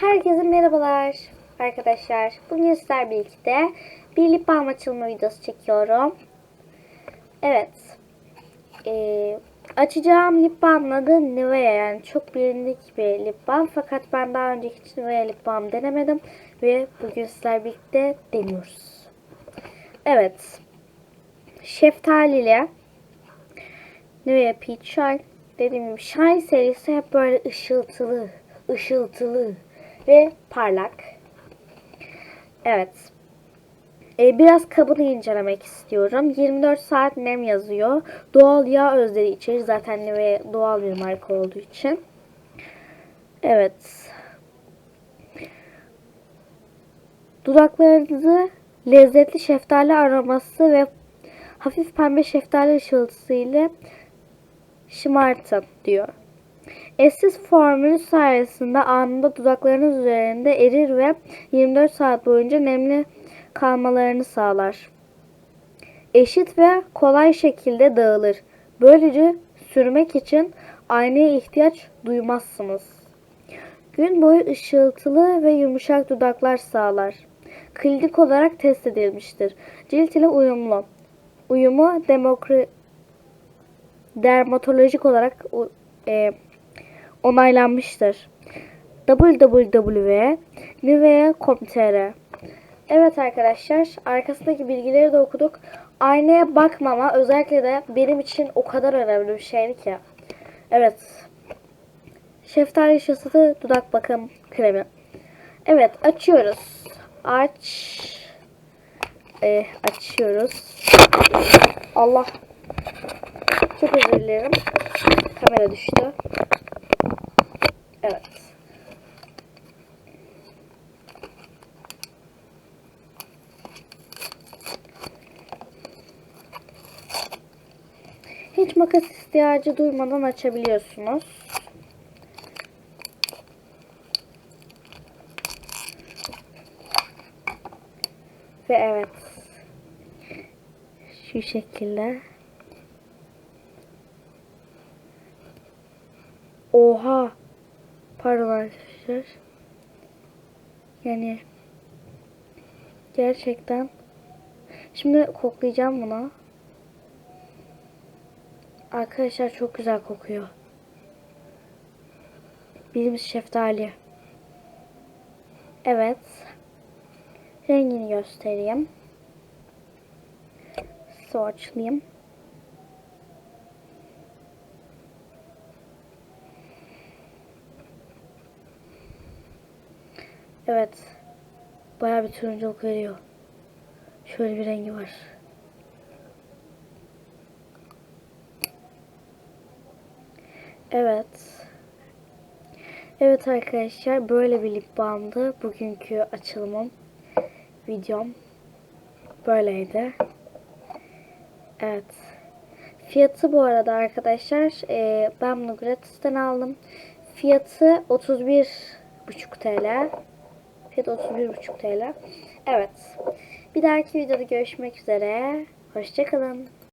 Herkese merhabalar arkadaşlar. Bugün sizler birlikte bir lip balm açılma videosu çekiyorum. Evet. Ee, açacağım lip balmın adı Nivea yani çok bilindik bir lip balm. Fakat ben daha önceki hiç Nivea lip balm denemedim. Ve bugün sizler birlikte deniyoruz. Evet. Şeftali ile Nivea Peach Shine dediğim gibi Shine serisi hep böyle ışıltılı, ışıltılı ve parlak. Evet. Ee, biraz kabını incelemek istiyorum. 24 saat nem yazıyor. Doğal yağ özleri içerir. Zaten Nivea doğal bir marka olduğu için. Evet. Dudaklarınızı lezzetli şeftali aroması ve hafif pembe şeftali ışıltısı ile şımartın diyor. Eşsiz formülü sayesinde anında dudaklarınız üzerinde erir ve 24 saat boyunca nemli kalmalarını sağlar. Eşit ve kolay şekilde dağılır. Böylece sürmek için aynaya ihtiyaç duymazsınız. Gün boyu ışıltılı ve yumuşak dudaklar sağlar. Klinik olarak test edilmiştir. Cilt ile uyumlu. Uyumu demokra dermatolojik olarak e, onaylanmıştır. www.nivea.com.tr Evet arkadaşlar arkasındaki bilgileri de okuduk. Aynaya bakmama özellikle de benim için o kadar önemli bir şeydi ki. Evet. Şeftali ışıltılı dudak bakım kremi. Evet açıyoruz. Aç. Ee, açıyoruz. Allah. Çok özür dilerim. Kamera düştü. Evet. Hiç makas ihtiyacı duymadan açabiliyorsunuz. Ve evet. Şu şekilde. Oha. Pardon arkadaşlar. Yani gerçekten şimdi koklayacağım bunu. Arkadaşlar çok güzel kokuyor. Bildiğimiz şeftali. Evet. Rengini göstereyim. Swatchlayayım. Evet. Bayağı bir turunculuk veriyor. Şöyle bir rengi var. Evet. Evet arkadaşlar böyle bir lip balmdı. Bugünkü açılımım. Videom. Böyleydi. Evet. Fiyatı bu arada arkadaşlar e, ben bunu gratis'ten aldım. Fiyatı 31 buçuk TL. Fiyat 31,5 TL. Evet. Bir dahaki videoda görüşmek üzere. Hoşçakalın.